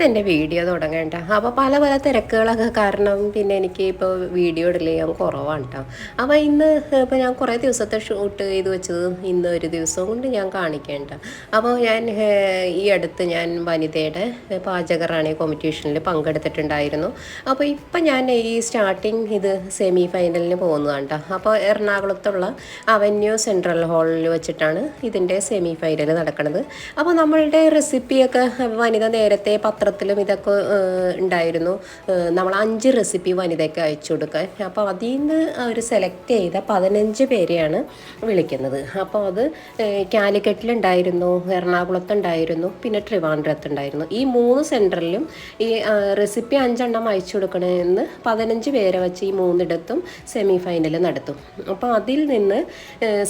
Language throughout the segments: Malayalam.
സമയത്ത് എന്റെ വീഡിയോ തുടങ്ങേണ്ട അപ്പോൾ പല പല തിരക്കുകളൊക്കെ കാരണം പിന്നെ എനിക്ക് ഇപ്പോൾ വീഡിയോ ഇടൽ ചെയ്യാൻ കുറവാണ് കേട്ടോ. അപ്പോൾ ഇന്ന് ഇപ്പോൾ ഞാൻ കുറേ ദിവസത്തെ ഷൂട്ട് ചെയ്ത് വെച്ചത് ഇന്ന് ഒരു ദിവസം കൊണ്ട് ഞാൻ കാണിക്കേണ്ട അപ്പോൾ ഞാൻ ഈ അടുത്ത് ഞാൻ വനിതയുടെ പാചകറാണി കോമ്പറ്റീഷനിൽ പങ്കെടുത്തിട്ടുണ്ടായിരുന്നു. അപ്പോൾ ഇപ്പം ഞാൻ ഈ സ്റ്റാർട്ടിങ് ഇത് സെമി ഫൈനലിന് പോകുന്നതാണ് കേട്ടോ. അപ്പോൾ എറണാകുളത്തുള്ള അവന്യൂ സെൻട്രൽ ഹാളിൽ വെച്ചിട്ടാണ് ഇതിന്റെ സെമി ഫൈനൽ നടക്കുന്നത് അപ്പോൾ നമ്മളുടെ റെസിപ്പിയൊക്കെ വനിത നേരത്തെ പത്രത്തിലും ഇതൊക്കെ ഉണ്ടായിരുന്നു. നമ്മൾ അഞ്ച് റെസിപ്പി വനിതയ്ക്ക് അയച്ചു കൊടുക്കാൻ. അപ്പോൾ അതിൽ നിന്ന് അവർ സെലക്ട് ചെയ്ത പതിനഞ്ച് പേരെയാണ് വിളിക്കുന്നത്. അപ്പോൾ അത് കാലിക്കറ്റിലുണ്ടായിരുന്നു എറണാകുളത്തുണ്ടായിരുന്നു പിന്നെ ട്രിവാൻഡ്രത്തുണ്ടായിരുന്നു ഈ മൂന്ന് സെന്ററിലും ഈ റെസിപ്പി അഞ്ചെണ്ണം അയച്ചു കൊടുക്കണമെന്ന് പതിനഞ്ച് പേരെ വെച്ച് ഈ മൂന്നിടത്തും സെമി ഫൈനൽ നടത്തും. അപ്പോൾ അതിൽ നിന്ന്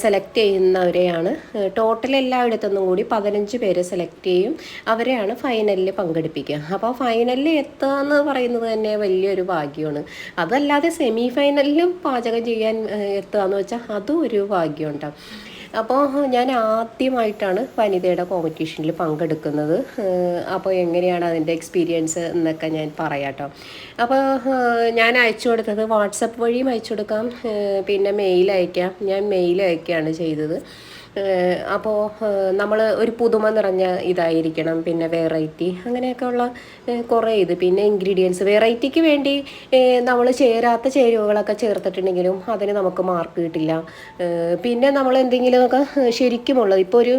സെലക്ട് ചെയ്യുന്നവരെയാണ് ടോട്ടൽ എല്ലായിടത്തുനിന്നും കൂടി പതിനഞ്ച് പേരെ സെലക്ട് ചെയ്യും. അവരെയാണ് ഫൈനലിൽ പങ്കെടുപ്പിക്കുക. അപ്പോൾ ഫൈനലിൽ എത്തുക എന്ന് പറയുന്നത് തന്നെ വലിയൊരു ഭാഗ്യമാണ്. അതല്ലാതെ സെമി ഫൈനലിലും പാചകം ചെയ്യാൻ എത്തുക എന്ന് വെച്ചാൽ അതും ഒരു ഭാഗ്യമുണ്ടാവും അപ്പോൾ ഞാൻ ആദ്യമായിട്ടാണ് വനിതയുടെ കോമ്പറ്റീഷനിൽ പങ്കെടുക്കുന്നത്. അപ്പോൾ എങ്ങനെയാണ് അതിന്റെ എക്സ്പീരിയൻസ് എന്നൊക്കെ ഞാൻ പറയാട്ടോ അപ്പോൾ ഞാൻ അയച്ചു കൊടുത്തത് വാട്സപ്പ് വഴിയും അയച്ചു കൊടുക്കാം. പിന്നെ മെയിൽ അയക്കാം. ഞാൻ മെയിൽ അയക്കുകയാണ് ചെയ്തത്. അപ്പോൾ നമ്മൾ ഒരു പുതുമ നിറഞ്ഞ ഇതായിരിക്കണം പിന്നെ വെറൈറ്റി അങ്ങനെയൊക്കെ ഉള്ള കുറേ ഇത്. പിന്നെ ഇൻഗ്രീഡിയൻസ് വെറൈറ്റിക്ക് വേണ്ടി നമ്മൾ ചേരാത്ത ചേരുവകളൊക്കെ ചേർത്തിട്ടുണ്ടെങ്കിലും അതിന് നമുക്ക് മാർക്ക് കിട്ടില്ല. പിന്നെ നമ്മൾ എന്തെങ്കിലുമൊക്കെ ശരിക്കുമുള്ളത്. ഇപ്പോൾ ഒരു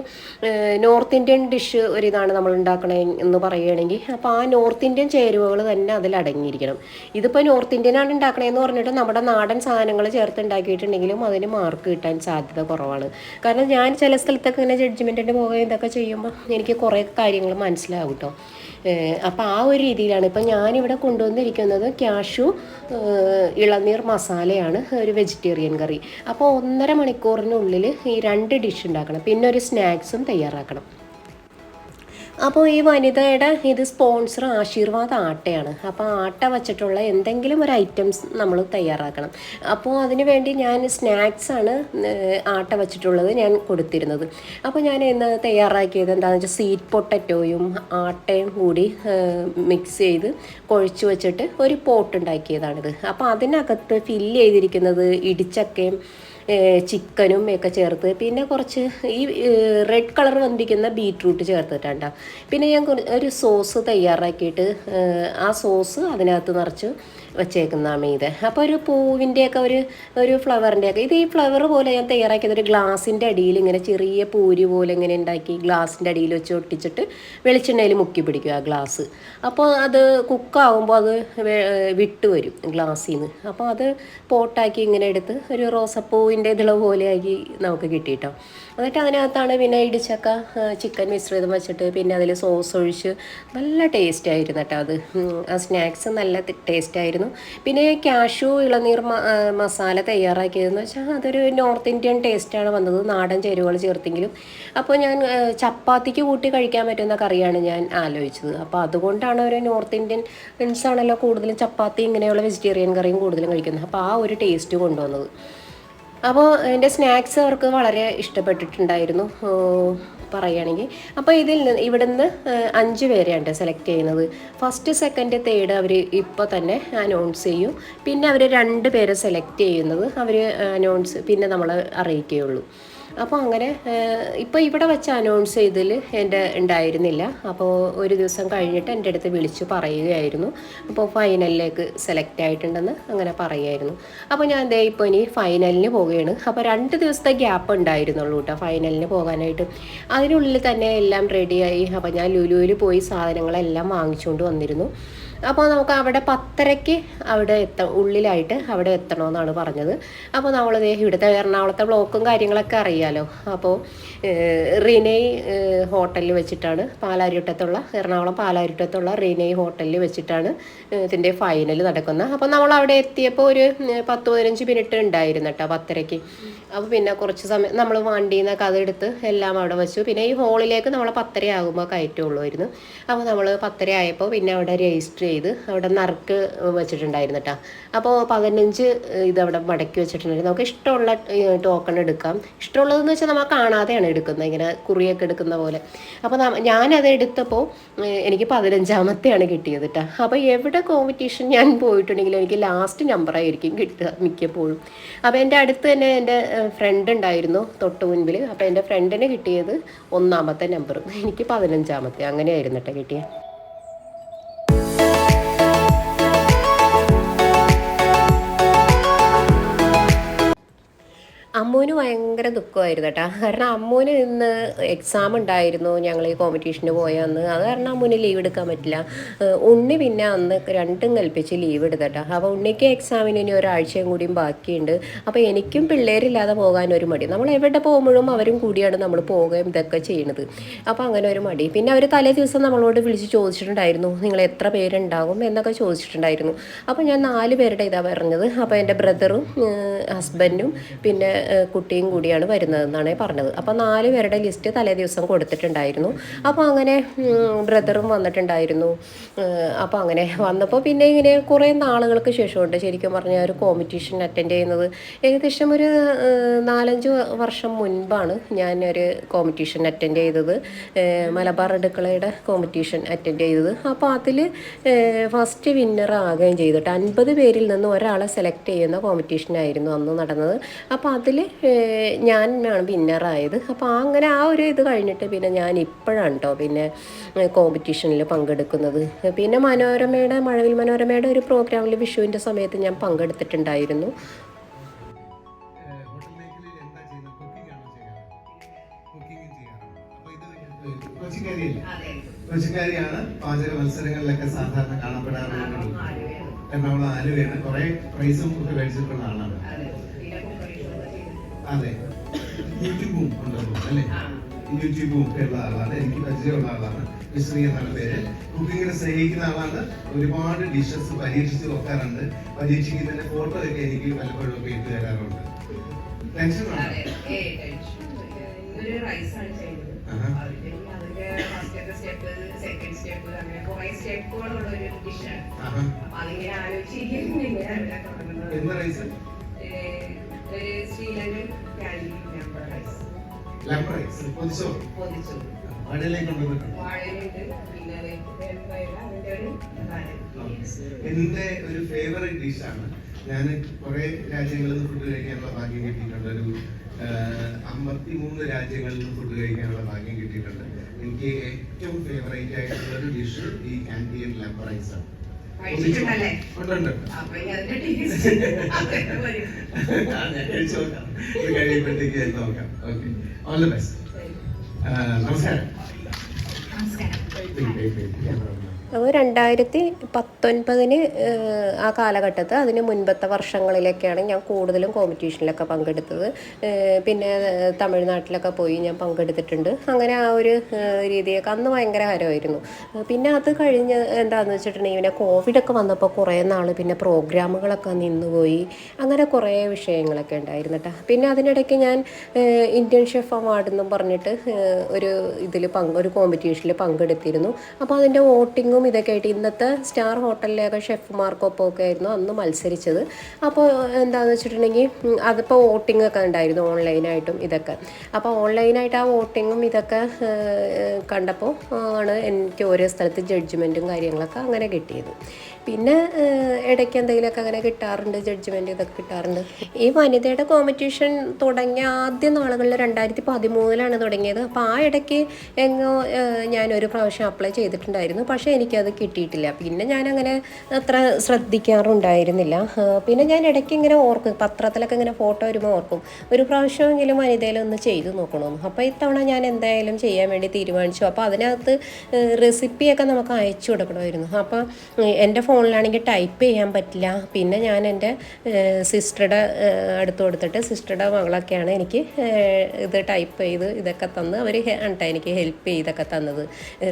നോർത്ത് ഇന്ത്യൻ ഡിഷ് ഒരു ഇതാണ് നമ്മൾ ഉണ്ടാക്കണേ എന്ന് പറയുകയാണെങ്കിൽ അപ്പോൾ ആ നോർത്ത് ഇന്ത്യൻ ചേരുവകൾ തന്നെ അതിൽ അടങ്ങിയിരിക്കണം. ഇതിപ്പോൾ നോർത്ത് ഇന്ത്യൻ ഇന്ത്യനാണ് ഉണ്ടാക്കണേന്ന് പറഞ്ഞിട്ട് നമ്മുടെ നാടൻ സാധനങ്ങൾ ചേർത്ത് ഉണ്ടാക്കിയിട്ടുണ്ടെങ്കിലും അതിന് മാർക്ക് കിട്ടാൻ സാധ്യത കുറവാണ്. കാരണം ഞാൻ ചില സ്ഥലത്തൊക്കെ ഇങ്ങനെ ജഡ്ജ്മെന്റിന്റെ പോകുകയും ഇതൊക്കെ ചെയ്യുമ്പോൾ എനിക്ക് കുറേ കാര്യങ്ങൾ മനസ്സിലാവും കേട്ടോ അപ്പോൾ ആ ഒരു രീതിയിലാണ് ഇപ്പം ഞാനിവിടെ കൊണ്ടുവന്നിരിക്കുന്നത് ക്യാഷു ഇളനീർ മസാലയാണ് ഒരു വെജിറ്റേറിയൻ കറി. അപ്പോൾ ഒന്നര മണിക്കൂറിനുള്ളിൽ ഈ രണ്ട് ഡിഷ് ഉണ്ടാക്കണം. പിന്നെ ഒരു സ്നാക്സും തയ്യാറാക്കണം. അപ്പോൾ ഈ വനിതയുടെ ഇത് സ്പോൺസർ ആശീർവാദ് ആട്ടയാണ്. അപ്പോൾ ആട്ട വച്ചിട്ടുള്ള എന്തെങ്കിലും ഒരു ഐറ്റംസ് നമ്മൾ തയ്യാറാക്കണം. അപ്പോൾ അതിന് വേണ്ടി ഞാൻ സ്നാക്സാണ് ആട്ട വച്ചിട്ടുള്ളത് ഞാൻ കൊടുത്തിരുന്നത്. അപ്പോൾ ഞാൻ ഇന്ന് തയ്യാറാക്കിയത് എന്താണെന്ന് വെച്ചാൽ സ്വീറ്റ് പൊട്ടറ്റോയും ആട്ടയും കൂടി മിക്സ് ചെയ്ത് കുഴച്ച് വെച്ചിട്ട് ഒരു പോട്ട് ഉണ്ടാക്കിയതാണിത് അപ്പോൾ അതിനകത്ത് ഫില്ല് ചെയ്തിരിക്കുന്നത് ഇടിച്ചക്കയും ചിക്കനും ഒക്കെ ചേർത്ത് പിന്നെ കുറച്ച് ഈ റെഡ് കളർ വന്നിരിക്കുന്ന ബീട്രൂട്ട് ചേർത്തിട്ടുണ്ട്. പിന്നെ ഞാൻ ഒരു സോസ് തയ്യാറാക്കിയിട്ട് ആ സോസ് അതിനകത്ത് നിറച്ച് വെച്ചേക്കുന്നതാണ് ഇത് അപ്പോൾ ഒരു പൂവിന്റെയൊക്കെ ഒരു ഒരു ഫ്ലവറിന്റെയൊക്കെ ഇത് ഈ ഫ്ലവർ പോലെ ഞാൻ തയ്യാറാക്കിയത് ഒരു ഗ്ലാസിന്റെ അടിയിൽ ഇങ്ങനെ ചെറിയ പൂരി പോലെ ഇങ്ങനെ ഉണ്ടാക്കി ഗ്ലാസിന്റെ അടിയിൽ വെച്ച് ഒട്ടിച്ചിട്ട് വെളിച്ചെണ്ണയിൽ മുക്കി പിടിക്കുക ആ ഗ്ലാസ് അപ്പോൾ അത് കുക്കാവുമ്പോൾ അത് വിട്ട് വരും ഗ്ലാസ്സിൽ നിന്ന് അപ്പോൾ അത് പോട്ടാക്കി ഇങ്ങനെ എടുത്ത് ഒരു റോസപ്പൂവിന്റെ ഇതിള പോലെയാക്കി നമുക്ക് കിട്ടിയിട്ടോ എന്നിട്ട് അതിനകത്താണ് പിന്നെ ഇടിച്ചക്ക ചിക്കൻ മിശ്രിതം വെച്ചിട്ട് പിന്നെ അതിൽ സോസ് ഒഴിച്ച് നല്ല ടേസ്റ്റ് ആയിരുന്നു കേട്ടോ അത്. ആ സ്നാക്സ് നല്ല ടേസ്റ്റ് ആയിരുന്നു. പിന്നെ കാഷു ഇളനീർ മസാല തയ്യാറാക്കിയതെന്ന് വെച്ചാൽ അതൊരു നോർത്ത് ഇന്ത്യൻ ടേസ്റ്റാണ് വന്നത്. നാടൻ ചേരുവകൾ ചേർത്തെങ്കിലും. അപ്പോൾ ഞാൻ ചപ്പാത്തിക്ക് കൂട്ടി കഴിക്കാൻ പറ്റുന്ന കറിയാണ് ഞാൻ ആലോചിച്ചത്. അപ്പോൾ അതുകൊണ്ടാണ് ഒരു നോർത്ത് ഇന്ത്യൻ ആണല്ലോ കൂടുതലും ചപ്പാത്തി ഇങ്ങനെയുള്ള വെജിറ്റേറിയൻ കറിയും കൂടുതലും കഴിക്കുന്നത്. അപ്പോൾ ആ ഒരു ടേസ്റ്റ് കൊണ്ടുവന്നത്. അപ്പോൾ എന്റെ സ്നാക്സ് അവർക്ക് വളരെ ഇഷ്ടപ്പെട്ടിട്ടുണ്ടായിരുന്നു പറയുകയാണെങ്കിൽ. അപ്പോൾ ഇതിൽ നിന്ന് ഇവിടുന്ന് അഞ്ച് പേരെയാണ് സെലക്ട് ചെയ്യുന്നത്. ഫസ്റ്റ് സെക്കൻഡ് തേർഡ് അവർ ഇപ്പോൾ തന്നെ അനൗൺസ് ചെയ്യും. പിന്നെ അവർ രണ്ട് പേരെ സെലക്ട് ചെയ്യുന്നത് അവർ അനൗൺസ് പിന്നെ നമ്മൾ അറിയിക്കുകയുള്ളൂ. അപ്പോൾ അങ്ങനെ ഇപ്പോൾ ഇവിടെ വെച്ച് അനൗൺസ് ചെയ്തതിൽ എന്റെ ഉണ്ടായിരുന്നില്ല. അപ്പോൾ ഒരു ദിവസം കഴിഞ്ഞിട്ട് എന്റെ അടുത്ത് വിളിച്ച് പറയുകയായിരുന്നു. അപ്പോൾ ഫൈനലിലേക്ക് സെലക്ട് ആയിട്ടുണ്ടെന്ന് അങ്ങനെ പറയുമായിരുന്നു അപ്പോൾ ഞാൻ ദേ ഇപ്പോൾ ഇനി ഫൈനലിന് പോവുകയാണ്. അപ്പോൾ രണ്ട് ദിവസത്തെ ഗ്യാപ്പ് ഉണ്ടായിരുന്നുള്ളൂ കേട്ടോ ഫൈനലിന് പോകാനായിട്ട്. അതിനുള്ളിൽ തന്നെ എല്ലാം റെഡിയായി അപ്പോൾ ഞാൻ ലുലുവിൽ പോയി സാധനങ്ങളെല്ലാം വാങ്ങിച്ചുകൊണ്ട് വന്നിരുന്നു. അപ്പോൾ നമുക്ക് അവിടെ പത്തരയ്ക്ക് അവിടെ എത്ത ഉള്ളിലായിട്ട് അവിടെ എത്തണമെന്നാണ് പറഞ്ഞത്. അപ്പോൾ നമ്മൾ ഇവിടുത്തെ എറണാകുളത്തെ ബ്ലോക്കും കാര്യങ്ങളൊക്കെ അറിയാലോ. അപ്പോൾ റിനൈ ഹോട്ടലിൽ വെച്ചിട്ടാണ് പാലാരിട്ടത്തുള്ള എറണാകുളം പാലാരിട്ടത്തുള്ള റിനൈ ഹോട്ടലിൽ വെച്ചിട്ടാണ് ഇതിന്റെ ഫൈനൽ നടക്കുന്നത്. അപ്പോൾ നമ്മൾ അവിടെ എത്തിയപ്പോൾ ഒരു പത്ത് പതിനഞ്ച് മിനിറ്റ് ഉണ്ടായിരുന്നു കേട്ടോ പത്തരയ്ക്ക്. അപ്പോൾ പിന്നെ കുറച്ച് സമയം നമ്മൾ വണ്ടിയിൽ നിന്നൊക്കെ അതെടുത്ത് എല്ലാം അവിടെ വെച്ചു. പിന്നെ ഈ ഹോളിലേക്ക് നമ്മൾ പത്തര ആകുമ്പോൾ കയറ്റുള്ളൂമായിരുന്നു അപ്പോൾ നമ്മൾ പത്തര ആയപ്പോൾ പിന്നെ അവിടെ രജിസ്റ്റർ ചെയ്ത് അവിടെ നറുക്ക് വെച്ചിട്ടുണ്ടായിരുന്നു കേട്ടോ അപ്പോൾ പതിനഞ്ച് ഇതവിടെ മടക്കി വെച്ചിട്ടുണ്ടായിരുന്നു നമുക്ക് ഇഷ്ടമുള്ള ടോക്കൺ എടുക്കാം. ഇഷ്ടമുള്ളതെന്ന് വെച്ചാൽ നമ്മൾ കാണാതെയാണ് എടുക്കുന്നത് ഇങ്ങനെ കുറിയൊക്കെ എടുക്കുന്ന പോലെ. അപ്പോൾ ഞാനത് എടുത്തപ്പോൾ എനിക്ക് പതിനഞ്ചാമത്തെയാണ് കിട്ടിയത് കേട്ടോ അപ്പോൾ എവിടെ കോമ്പറ്റീഷൻ ഞാൻ പോയിട്ടുണ്ടെങ്കിലും എനിക്ക് ലാസ്റ്റ് നമ്പറായിരിക്കും കിട്ടുക മിക്കപ്പോഴും. അപ്പോൾ എന്റെ അടുത്ത് തന്നെ എന്റെ ഫ്രണ്ട് ഉണ്ടായിരുന്നു തൊട്ട് മുൻപിൽ അപ്പോൾ എന്റെ ഫ്രണ്ടിന് കിട്ടിയത് ഒന്നാമത്തെ നമ്പർ എനിക്ക് പതിനഞ്ചാമത്തെ. അങ്ങനെയായിരുന്നു കേട്ടോ കിട്ടിയത് അമ്മൂന് ഭയങ്കര ദുഃഖമായിരുന്നു കേട്ടോ. കാരണം അമ്മൂന് ഇന്ന് എക്സാം ഉണ്ടായിരുന്നു ഞങ്ങൾ ഈ കോമ്പറ്റീഷന് പോയ അന്ന് അത് കാരണം അമ്മൂന് ലീവ് എടുക്കാൻ പറ്റില്ല. ഉണ്ണി പിന്നെ അന്ന് രണ്ടും കൽപ്പിച്ച് ലീവ് എടുത്തട്ടോ അപ്പോൾ ഉണ്ണിക്ക് എക്സാമിന് ഇനി ഒരാഴ്ചയും കൂടിയും ബാക്കിയുണ്ട്. അപ്പോൾ എനിക്കും പിള്ളേരില്ലാതെ പോകാൻ ഒരു മടി. നമ്മൾ എവിടെ പോകുമ്പോഴും അവരും കൂടിയാണ് നമ്മൾ പോകുകയും ഇതൊക്കെ ചെയ്യണത്. അപ്പോൾ അങ്ങനെ ഒരു മടി. പിന്നെ അവർ തലേ ദിവസം നമ്മളോട് വിളിച്ച് ചോദിച്ചിട്ടുണ്ടായിരുന്നു നിങ്ങൾ എത്ര പേരുണ്ടാകും? എന്നൊക്കെ ചോദിച്ചിട്ടുണ്ടായിരുന്നു. അപ്പോൾ ഞാൻ നാല് പേരുടെ ഇതാണ് പറഞ്ഞത്. അപ്പോൾ എന്റെ ബ്രദറും ഹസ്ബൻഡും പിന്നെ കുട്ടിയും കൂടിയാണ് വരുന്നതെന്നാണ് പറഞ്ഞത്. അപ്പോൾ നാല് പേരുടെ ലിസ്റ്റ് തലേ ദിവസം കൊടുത്തിട്ടുണ്ടായിരുന്നു. അപ്പോൾ അങ്ങനെ ബ്രദറും വന്നിട്ടുണ്ടായിരുന്നു. അപ്പോൾ അങ്ങനെ വന്നപ്പോൾ പിന്നെ ഇങ്ങനെ കുറേ നാളുകൾക്ക് ശേഷമുണ്ട്. ശരിക്കും പറഞ്ഞാൽ ഒരു കോമ്പറ്റീഷൻ അറ്റൻഡ് ചെയ്യുന്നത് ഏകദേശം ഒരു നാലഞ്ച് വർഷം മുൻപാണ് ഞാൻ ഒരു കോമ്പറ്റീഷൻ അറ്റൻഡ് ചെയ്തത്. മലബാർ അടുക്കളയുടെ കോമ്പറ്റീഷൻ അറ്റൻഡ് ചെയ്തത്. അപ്പോൾ അതിൽ ഫസ്റ്റ് വിന്നർ ആകുകയും ചെയ്തിട്ട് അൻപത് പേരിൽ നിന്ന് ഒരാളെ സെലക്ട് ചെയ്യുന്ന കോമ്പറ്റീഷനായിരുന്നു അന്ന് നടന്നത്. അപ്പോൾ അതിൽ ഞാനാണ് വിന്നറായത് അപ്പോൾ അങ്ങനെ ആ ഒരു ഇത് കഴിഞ്ഞിട്ട് പിന്നെ ഞാൻ ഇപ്പോഴാണ് കേട്ടോ പിന്നെ കോമ്പറ്റീഷനിൽ പങ്കെടുക്കുന്നത്. പിന്നെ മനോരമയുടെ മഴവിൽ മനോരമയുടെ ഒരു പ്രോഗ്രാമിൽ വിഷുവിന്റെ സമയത്ത് ഞാൻ പങ്കെടുത്തിട്ടുണ്ടായിരുന്നു. കൃഷിക്കാരിയാണ് പാചക മത്സരങ്ങളിലൊക്കെ സാധാരണ കാണപ്പെടാറുള്ളത്. എറണാകുളം ആലുവയാണ് കുറെ പ്രൈസും ഒക്കെ മേടിച്ചിട്ടുള്ള ആളാണ്. അതെ. യൂട്യൂബും ഉണ്ടല്ലോ അല്ലേ? യൂട്യൂബും ഒക്കെ ഉള്ള ആളാണ് എനിക്ക് പരിചയമുള്ള ആളാണ്. മിശ്രീ എന്നാണ് പേര്. കുക്കിങ്ങിനെ സ്നേഹിക്കുന്ന ആളാണ്. ഒരുപാട് ഡിഷസ് പരീക്ഷിച്ച് നോക്കാറുണ്ട് പരീക്ഷിക്കുന്നതിന്റെ ഫോട്ടോ ഒക്കെ എനിക്ക് പലപ്പോഴും ഒക്കെ ഇട്ട് തരാറുണ്ട്. തുടങ്ങുന്നത്. എന്ത് റൈസ് ഒരു Sri Lankan Kandy number rice lemon rice പൊതിച്ചോ? പൊതിച്ചു. വാഴയിലേക്ക് കൊണ്ടുവന്നിട്ടുണ്ട് വാഴയിലുണ്ട്. പിന്നെ അത് വേപ്പില, അതിന്റെ ഒരു ഇതാണ്. എന്റെ ഒരു ഫേവറേറ്റ് ഡിഷാണ് ഞാൻ കുറെ രാജ്യങ്ങളിൽ നിന്ന് ഫുഡ് കഴിക്കാനുള്ള ഭാഗ്യം കിട്ടിയിട്ടുണ്ട്. ഒരു അമ്പത്തിമൂന്ന് രാജ്യങ്ങളിൽ നിന്ന് ഫുഡ് കഴിക്കാനുള്ള ഭാഗ്യം കിട്ടിയിട്ടുണ്ട്. എനിക്ക് ഏറ്റവും ഫേവറേറ്റ് ആയിട്ടുള്ള ഒരു ഡിഷ് ഈ ആന്റിയൻ ലെമ്പറൈസ് റൈസ് ആണ്. കഴിച്ചിട്ടുണ്ടല്ലേ? അപ്പൊ അതിന്റെ ടേസ്റ്റ് കഴിയുമ്പോഴത്തേക്ക് ഞാൻ നോക്കാം. ഓക്കെ ഓൾ ദി ബെസ്റ്റ് നമസ്കാരം. Wait, അപ്പോൾ രണ്ടായിരത്തി പത്തൊൻപതിന് ആ കാലഘട്ടത്ത് അതിന് മുൻപത്തെ വർഷങ്ങളിലൊക്കെയാണ് ഞാൻ കൂടുതലും കോമ്പറ്റീഷനിലൊക്കെ പങ്കെടുത്തത്. പിന്നെ തമിഴ്നാട്ടിലൊക്കെ പോയി ഞാൻ പങ്കെടുത്തിട്ടുണ്ട്. അങ്ങനെ ആ ഒരു രീതിയൊക്കെ അന്ന് ഭയങ്കര ഹരമായിരുന്നു. പിന്നെ അത് കഴിഞ്ഞ് എന്താണെന്ന് വെച്ചിട്ടുണ്ടെങ്കിൽ പിന്നെ കോവിഡൊക്കെ വന്നപ്പോൾ കുറേ നാൾ പിന്നെ പ്രോഗ്രാമുകളൊക്കെ നിന്നുപോയി. അങ്ങനെ കുറേ വിഷയങ്ങളൊക്കെ ഉണ്ടായിരുന്നു കേട്ടോ. പിന്നെ അതിനിടയ്ക്ക് ഞാൻ ഇന്ത്യൻ ഷെഫ് അവാർഡ് എന്നും പറഞ്ഞിട്ട് ഒരു ഇതിൽ പങ്ക് ഒരു കോമ്പറ്റീഷനിൽ പങ്കെടുത്തിരുന്നു. അപ്പോൾ അതിന്റെ വോട്ടിങ്ങും ഇതൊക്കെ ആയിട്ട് ഇന്നത്തെ സ്റ്റാർ ഹോട്ടലിലെയൊക്കെ ഷെഫ്മാർക്കൊപ്പം ഒക്കെ ആയിരുന്നു അന്ന് മത്സരിച്ചത്. അപ്പോൾ എന്താണെന്ന് വെച്ചിട്ടുണ്ടെങ്കിൽ അതിപ്പോൾ വോട്ടിംഗ് ഒക്കെ ഉണ്ടായിരുന്നു ഓൺലൈനായിട്ടും ഇതൊക്കെ. അപ്പോൾ ഓൺലൈനായിട്ട് ആ വോട്ടിങ്ങും ഇതൊക്കെ കണ്ടപ്പോൾ ആണ് എനിക്ക് ഓരോ സ്ഥലത്ത് ജഡ്ജ്മെന്റും കാര്യങ്ങളൊക്കെ അങ്ങനെ കിട്ടിയത്. പിന്നെ ഇടയ്ക്ക് എന്തെങ്കിലുമൊക്കെ അങ്ങനെ കിട്ടാറുണ്ട് ജഡ്ജ്മെന്റ് ഇതൊക്കെ കിട്ടാറുണ്ട്. ഈ വനിതയുടെ കോമ്പറ്റീഷൻ തുടങ്ങിയ ആദ്യ നാളുകളിൽ രണ്ടായിരത്തി പതിമൂന്നിലാണ് തുടങ്ങിയത്. അപ്പോൾ ആ ഇടയ്ക്ക് എങ്ങോ ഞാനൊരു പ്രാവശ്യം അപ്ലൈ ചെയ്തിട്ടുണ്ടായിരുന്നു. പക്ഷേ എനിക്കത് കിട്ടിയിട്ടില്ല. പിന്നെ ഞാനങ്ങനെ അത്ര ശ്രദ്ധിക്കാറുണ്ടായിരുന്നില്ല. പിന്നെ ഞാൻ ഇടയ്ക്ക് ഇങ്ങനെ ഓർക്കും. പത്രത്തിലൊക്കെ ഇങ്ങനെ ഫോട്ടോ വരുമ്പോൾ ഓർക്കും. ഒരു പ്രാവശ്യമെങ്കിലും വനിതയിലൊന്ന് ചെയ്തു നോക്കണമെന്ന് അപ്പോൾ ഇത്തവണ ഞാൻ എന്തായാലും ചെയ്യാൻ വേണ്ടി തീരുമാനിച്ചു. അപ്പോൾ അതിനകത്ത് റെസിപ്പിയൊക്കെ നമുക്ക് അയച്ചു കൊടുക്കണമായിരുന്നു. അപ്പോൾ എന്റെ ഫോണിലാണെങ്കിൽ ടൈപ്പ് ചെയ്യാൻ പറ്റില്ല. പിന്നെ ഞാൻ എന്റെ സിസ്റ്ററുടെ അടുത്ത് കൊടുത്തിട്ട് സിസ്റ്ററുടെ മകളൊക്കെയാണ് എനിക്ക് ഇത് ടൈപ്പ് ചെയ്ത് ഇതൊക്കെ തന്ന് അവർ ആണ് എനിക്ക് ഹെൽപ്പ് ചെയ്തൊക്കെ തന്നത്.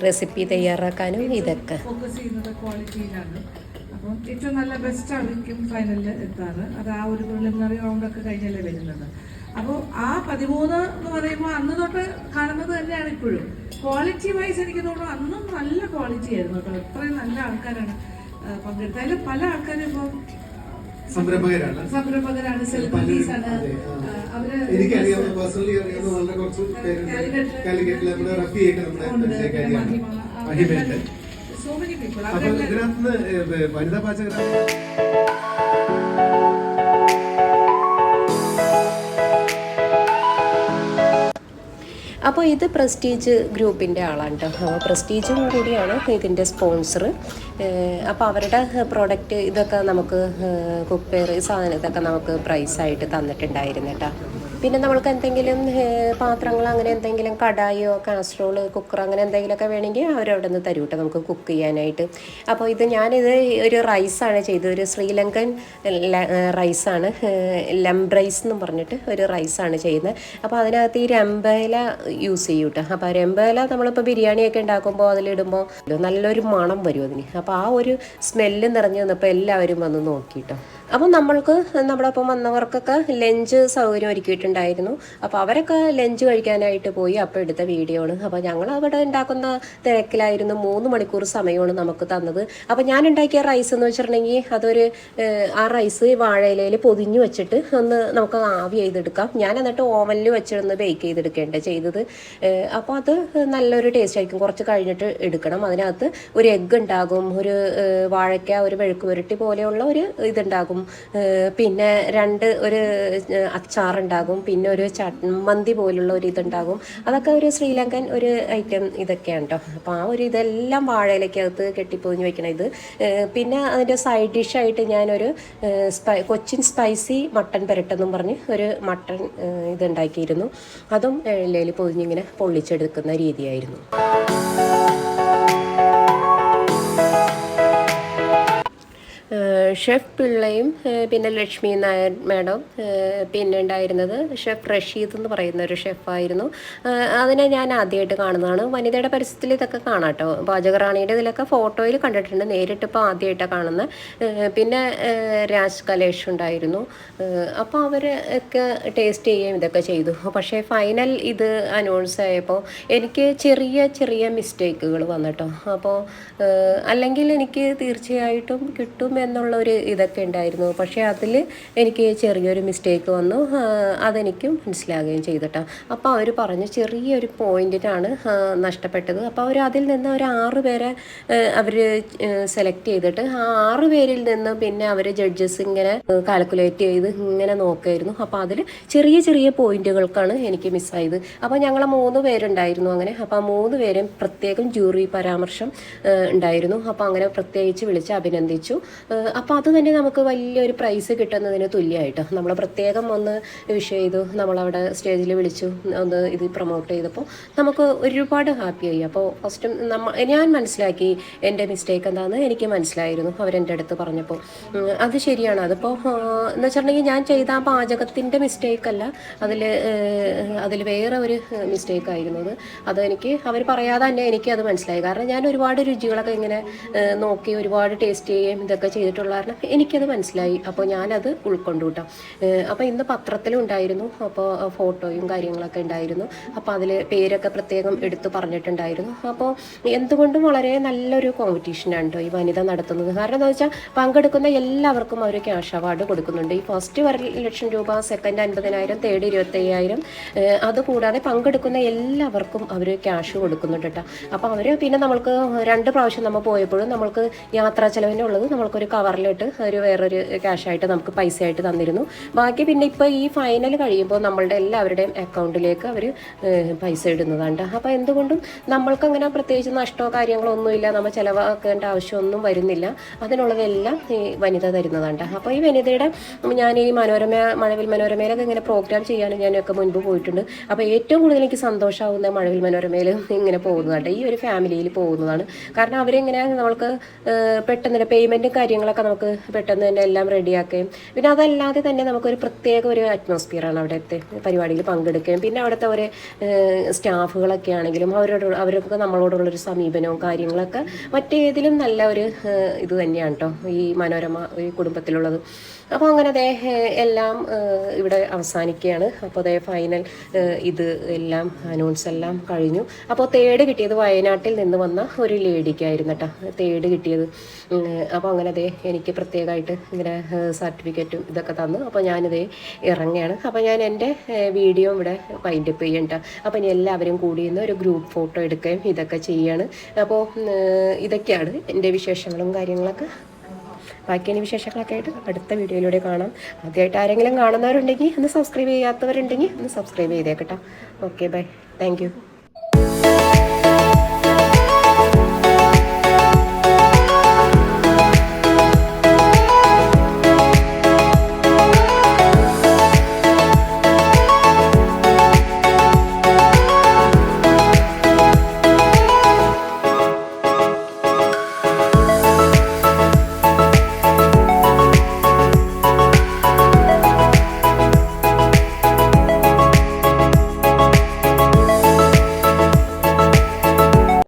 റെസിപ്പി തയ്യാറാക്കാനും ഇതൊക്കെ. ഏറ്റവും നല്ല ബെസ്റ്റ് ആയിരിക്കും ഫൈനലിൽ എത്താറ്. അത് ആ ഒരു പ്രിലിമിനറി റൗണ്ടൊക്കെ കഴിഞ്ഞല്ലേ വരുന്നത്. അപ്പോൾ ആ പതിമൂന്ന് എന്ന് പറയുമ്പോൾ അന്ന് തൊട്ട് കാണുന്നത് തന്നെയാണ് ഇപ്പോഴും. ക്വാളിറ്റി വൈസ് എനിക്ക് തോന്നുന്നു അന്നും നല്ല ക്വാളിറ്റി ആയിരുന്നു കേട്ടോ. അത്രയും നല്ല ആൾക്കാരാണ്. അതിൽ പല ആൾക്കാരും ഇപ്പൊ സംരംഭകരാണ്. സംരംഭകരാണ് സെലിബ്രിറ്റീസ് ആണ്. അതെ, ആ. ആ, അവർ എനിക്കറിയാവുന്ന പേഴ്സണലി അറിയാവുന്ന വളരെ കുറച്ച് നമ്മുടെ നമ്മുടെ മഹിമയുണ്ട്. അപ്പൊ ഇതിനകത്ത് വനിതാ പാചകരാണ്. അപ്പോൾ ഇത് പ്രസ്റ്റീജ് ഗ്രൂപ്പിന്റെ ആളാണ് കേട്ടോ. പ്രസ്റ്റീജും കൂടിയാണ് ഇതിന്റെ സ്പോൺസർ. അപ്പോൾ അവരുടെ പ്രോഡക്റ്റ് ഇതൊക്കെ നമുക്ക് കുപ്പേർ സാധനം ഇതൊക്കെ നമുക്ക് പ്രൈസായിട്ട് തന്നിട്ടുണ്ടായിരുന്നു കേട്ടോ. പിന്നെ നമ്മൾക്ക് എന്തെങ്കിലും പാത്രങ്ങൾ അങ്ങനെ എന്തെങ്കിലും കടായോ കാസറോൾ കുക്കർ അങ്ങനെ എന്തെങ്കിലുമൊക്കെ വേണമെങ്കിൽ അവരവിടെ നിന്ന് തരും കേട്ടോ. നമുക്ക് കുക്ക് ചെയ്യാനായിട്ട്. അപ്പോൾ ഇത് ഞാനിത് ഒരു റൈസാണ് ചെയ്തത്. ഒരു ശ്രീലങ്കൻ റൈസാണ് ഏഹ്, ലംബ് റൈസ് എന്ന് പറഞ്ഞിട്ട് ഒരു റൈസാണ് ചെയ്യുന്നത്. അപ്പോൾ അതിനകത്ത് ഈ രമ്പയില യൂസ് ചെയ്യും കേട്ടോ. അപ്പോൾ രമ്പേല നമ്മളിപ്പോൾ ബിരിയാണിയൊക്കെ ഉണ്ടാക്കുമ്പോൾ അതിലിടുമ്പോൾ നല്ലൊരു മണം വരും അതിന്. അപ്പോൾ ആ ഒരു സ്മെല്ല് നിറഞ്ഞു വന്നപ്പോൾ എല്ലാവരും വന്ന് നോക്കിട്ടോ അപ്പം നമ്മൾക്ക് നമ്മുടെ ഒപ്പം വന്നവർക്കൊക്കെ ലഞ്ച് സൗകര്യം ഒരുക്കിയിട്ടുണ്ടായിരുന്നു അപ്പോൾ അവരൊക്കെ ലഞ്ച് കഴിക്കാനായിട്ട് പോയി അപ്പോൾ എടുത്ത വീഡിയോ ആണ്. അപ്പോൾ ഞങ്ങൾ അവിടെ ഉണ്ടാക്കുന്ന തിരക്കിലായിരുന്നു മൂന്ന് മണിക്കൂർ സമയമാണ് നമുക്ക് തന്നത്. അപ്പോൾ ഞാൻ ഉണ്ടാക്കിയ റൈസ് എന്ന് വെച്ചിട്ടുണ്ടെങ്കിൽ അതൊരു ആ റൈസ് വാഴയിലയിൽ പൊതിഞ്ഞു വെച്ചിട്ട് ഒന്ന് നമുക്ക് ആവി ചെയ്തെടുക്കാം. ഞാൻ എന്നിട്ട് ഓവനിൽ വെച്ചിരുന്ന് ബേക്ക് ചെയ്തെടുക്കേണ്ട ചെയ്തത്. അപ്പോൾ അത് നല്ലൊരു ടേസ്റ്റ് ആയിരിക്കും. കുറച്ച് കഴിഞ്ഞിട്ട് എടുക്കണം. അതിനകത്ത് ഒരു എഗ്ഗ് ഉണ്ടാകും. ഒരു വാഴയ്ക്ക ഒരു മെഴുക്ക് പുരട്ടി പോലെയുള്ള ഒരു ഇതുണ്ടാകും. ഏഹ്, പിന്നെ രണ്ട് ഒരു അച്ചാറുണ്ടാകും. പിന്നെ ഒരു ചമ്മന്തി പോലുള്ള ഒരു ഇതുണ്ടാകും. അതൊക്കെ ഒരു ശ്രീലങ്കൻ ഒരു ഐറ്റം ഇതൊക്കെയാണ് കേട്ടോ അപ്പോൾ ആ ഒരു ഇതെല്ലാം വാഴയിലേക്കകത്ത് കെട്ടിപ്പൊതിഞ്ഞ് വെക്കണം ഇത്. പിന്നെ അതിന്റെ സൈഡ് ഡിഷായിട്ട് ഞാനൊരു സ്പൈ കൊച്ചിൻ സ്പൈസി മട്ടൻ പെരട്ടെന്നും പറഞ്ഞ് ഒരു മട്ടൺ ഇതുണ്ടാക്കിയിരുന്നു. അതും എള്ളയിൽ പൊതിഞ്ഞിങ്ങനെ പൊള്ളിച്ചെടുക്കുന്ന രീതിയായിരുന്നു. ഷെഫ് പിള്ളയും പിന്നെ ലക്ഷ്മി നായർ മാഡം പിന്നെ ഉണ്ടായിരുന്നത് ഷെഫ് റഷീദ് എന്ന് പറയുന്ന ഒരു ഷെഫായിരുന്നു. അതിനെ ഞാൻ ആദ്യമായിട്ട് കാണുന്നതാണ്. വനിതയുടെ പരസ്യത്തിൽ ഇതൊക്കെ കാണാം കേട്ടോ പാചകറാണിയുടെ ഇതിലൊക്കെ ഫോട്ടോയിൽ കണ്ടിട്ടുണ്ട്. നേരിട്ട് ഇപ്പോൾ ആദ്യമായിട്ടാണ് കാണുന്നത് പിന്നെ രാജ് കലേഷ് ഉണ്ടായിരുന്നു. അപ്പോൾ അവരൊക്കെ ടേസ്റ്റ് ചെയ്യുകയും ഇതൊക്കെ ചെയ്തു. പക്ഷേ ഫൈനൽ ഇത് അനൗൺസ് ആയപ്പോൾ എനിക്ക് ചെറിയ ചെറിയ മിസ്റ്റേക്കുകൾ വന്നിട്ടോ അപ്പോൾ അല്ലെങ്കിൽ എനിക്ക് തീർച്ചയായിട്ടും കിട്ടും എന്നുള്ള ഒരു ഇതൊക്കെ ഉണ്ടായിരുന്നു. പക്ഷേ അതിൽ എനിക്ക് ചെറിയൊരു മിസ്റ്റേക്ക് വന്നു. അതെനിക്ക് മനസ്സിലാകുകയും ചെയ്തിട്ടോ. അപ്പോൾ അവർ പറഞ്ഞ ചെറിയൊരു പോയിന്റിനാണ് ആ, നഷ്ടപ്പെട്ടത്. അപ്പോൾ അവർ അതിൽ നിന്ന് ഒരു ആറ് പേരെ അവർ സെലക്ട് ചെയ്തിട്ട് ആ ആറ് പേരിൽ നിന്ന് പിന്നെ അവർ ജഡ്ജസ് ഇങ്ങനെ കാൽക്കുലേറ്റ് ചെയ്ത് ഇങ്ങനെ നോക്കായിരുന്നു. അപ്പോൾ അതിൽ ചെറിയ ചെറിയ പോയിന്റുകൾക്കാണ് എനിക്ക് മിസ്സായത് അപ്പോൾ ഞങ്ങൾ മൂന്ന് പേരുണ്ടായിരുന്നു അങ്ങനെ. അപ്പോൾ ആ മൂന്ന് പേരും പ്രത്യേകം ജൂറി പരാമർശം ഉണ്ടായിരുന്നു. അപ്പോൾ അങ്ങനെ പ്രത്യേകിച്ച് വിളിച്ച് അഭിനന്ദിച്ചു. അപ്പോൾ അത് തന്നെ നമുക്ക് വലിയൊരു പ്രൈസ് കിട്ടുന്നതിന് തുല്യമായിട്ട്. നമ്മൾ പ്രത്യേകം ഒന്ന് വിഷ് ചെയ്തു. നമ്മളവിടെ സ്റ്റേജിൽ വിളിച്ചു. ഒന്ന് ഇത് പ്രൊമോട്ട് ചെയ്തപ്പോൾ നമുക്ക് ഒരുപാട് ഹാപ്പിയായി അപ്പോൾ ഫസ്റ്റ് നമ്മ ഞാൻ മനസ്സിലാക്കി എന്റെ മിസ്റ്റേക്ക് എന്താണെന്ന് എനിക്ക് മനസ്സിലായിരുന്നു. അവരെന്റെ അടുത്ത് പറഞ്ഞപ്പോൾ അത് ശരിയാണ്. അതിപ്പോൾ എന്ന് വെച്ചിട്ടുണ്ടെങ്കിൽ ഞാൻ ചെയ്ത ആ പാചകത്തിന്റെ മിസ്റ്റേക്കല്ല അതിൽ അതിൽ വേറെ ഒരു മിസ്റ്റേക്ക് ആയിരുന്നു അത്. എനിക്ക് അവർ പറയാതെ തന്നെ എനിക്ക് അത് മനസ്സിലായി. കാരണം ഞാൻ ഒരുപാട് രുചികളൊക്കെ ഇങ്ങനെ നോക്കി ഒരുപാട് ടേസ്റ്റ് ചെയ്യുകയും ഇതൊക്കെ ചെയ്തിട്ടുള്ള കാരണം എനിക്കത് മനസ്സിലായി. അപ്പോൾ ഞാനത് ഉൾക്കൊണ്ടു കേട്ടോ അപ്പോൾ ഇന്ന് പത്രത്തിലുണ്ടായിരുന്നു അപ്പോൾ ഫോട്ടോയും കാര്യങ്ങളൊക്കെ ഉണ്ടായിരുന്നു. അപ്പോൾ അതിൽ പേരൊക്കെ പ്രത്യേകം എടുത്ത് പറഞ്ഞിട്ടുണ്ടായിരുന്നു. അപ്പോൾ എന്തുകൊണ്ടും വളരെ നല്ലൊരു കോമ്പറ്റീഷനാണ് കേട്ടോ ഈ വനിത നടത്തുന്നത്. കാരണം എന്താ വെച്ചാൽ പങ്കെടുക്കുന്ന എല്ലാവർക്കും അവർ ക്യാഷ് അവാർഡ് കൊടുക്കുന്നുണ്ട്. ഈ ഫസ്റ്റ് ഒരു ലക്ഷം രൂപ സെക്കൻഡ് അൻപതിനായിരം തേർഡ് ഇരുപത്തയ്യായിരം അതുകൂടാതെ പങ്കെടുക്കുന്ന എല്ലാവർക്കും അവർ ക്യാഷ് കൊടുക്കുന്നുണ്ട് കേട്ടോ അപ്പോൾ അവർ പിന്നെ നമ്മൾക്ക് രണ്ട് പ്രാവശ്യം നമ്മൾ പോയപ്പോഴും നമ്മൾക്ക് യാത്രാ ചെലവിനുള്ളത് നമ്മൾക്കൊരു കവറിലിട്ട് ഒരു വേറൊരു ക്യാഷായിട്ട് നമുക്ക് പൈസ ആയിട്ട് തന്നിരുന്നു. ബാക്കി പിന്നെ ഇപ്പോൾ ഈ ഫൈനൽ കഴിയുമ്പോൾ നമ്മളുടെ എല്ലാവരുടെയും അക്കൗണ്ടിലേക്ക് അവർ പൈസ ഇടുന്നതാണ് അപ്പോൾ എന്തുകൊണ്ടും നമ്മൾക്ക് അങ്ങനെ പ്രത്യേകിച്ച് നഷ്ടമോ കാര്യങ്ങളോ ഒന്നുമില്ല. നമ്മൾ ചിലവാക്കേണ്ട ആവശ്യമൊന്നും വരുന്നില്ല. അതിനുള്ളതെല്ലാം ഈ വനിത തരുന്നതാണ് അപ്പോൾ ഈ വനിതയുടെ ഞാൻ ഈ മനോരമ മഴവിൽ മനോരമയിലൊക്കെ ഇങ്ങനെ പ്രോഗ്രാം ചെയ്യാനും ഞാനൊക്കെ മുൻപ് പോയിട്ടുണ്ട്. അപ്പോൾ ഏറ്റവും കൂടുതൽ എനിക്ക് സന്തോഷമാവുന്ന മഴവിൽ മനോരമയിൽ ഇങ്ങനെ പോകുന്നതാണ് ഈ ഒരു ഫാമിലിയിൽ പോകുന്നതാണ്. കാരണം അവരിങ്ങനെ നമ്മൾക്ക് പെട്ടെന്ന് പേയ്മെന്റും കാര്യങ്ങളൊക്കെ നമുക്ക് പെട്ടെന്ന് തന്നെ എല്ലാം റെഡിയാക്കുകയും. പിന്നെ അതല്ലാതെ തന്നെ നമുക്കൊരു പ്രത്യേക ഒരു അറ്റ്മോസ്ഫിയറാണ് അവിടുത്തെ പരിപാടിയിൽ പങ്കെടുക്കുകയും. പിന്നെ അവിടുത്തെ ഒരു സ്റ്റാഫുകളൊക്കെ ആണെങ്കിലും അവരോട് അവരൊക്കെ നമ്മളോടുള്ളൊരു സമീപനവും കാര്യങ്ങളൊക്കെ മറ്റേതിലും നല്ല ഒരു ഇത് തന്നെയാണ് കേട്ടോ ഈ മനോരമ ഈ കുടുംബത്തിലുള്ളത്. അപ്പോൾ അങ്ങനെ അതേ എല്ലാം ഇവിടെ അവസാനിക്കുകയാണ്. അപ്പോൾ അതേ ഫൈനൽ ഇത് എല്ലാം അനൗൺസ് എല്ലാം കഴിഞ്ഞു. അപ്പോൾ തേർഡ് കിട്ടിയത് വയനാട്ടിൽ നിന്ന് വന്ന ഒരു ലേഡിക്കായിരുന്നു കേട്ടോ തേർഡ് കിട്ടിയത്. അപ്പോൾ അങ്ങനെ അതേ എനിക്ക് പ്രത്യേകമായിട്ട് ഇങ്ങനെ സർട്ടിഫിക്കറ്റും ഇതൊക്കെ തന്നു. അപ്പോൾ ഞാനിതേ ഇറങ്ങുകയാണ്. അപ്പോൾ ഞാൻ എന്റെ വീഡിയോ ഇവിടെ വൈൻഡപ്പ് ചെയ്യണ്ട അപ്പോൾ ഇനി എല്ലാവരും കൂടി നിന്ന് ഒരു ഗ്രൂപ്പ് ഫോട്ടോ എടുക്കുകയും ഇതൊക്കെ ചെയ്യാണ്. അപ്പോൾ ഇതൊക്കെയാണ് എന്റെ വിശേഷങ്ങളും കാര്യങ്ങളൊക്കെ. ബാക്കി ഇനി വിശേഷങ്ങളൊക്കെ ആയിട്ട് അടുത്ത വീഡിയോയിലൂടെ കാണാം. ആദ്യമായിട്ട് ആരെങ്കിലും കാണുന്നവരുണ്ടെങ്കിൽ ഒന്ന് സബ്സ്ക്രൈബ് ചെയ്യാത്തവരുണ്ടെങ്കിൽ ഒന്ന് സബ്സ്ക്രൈബ് ചെയ്തേക്കട്ടോ ഓക്കെ ബൈ താങ്ക്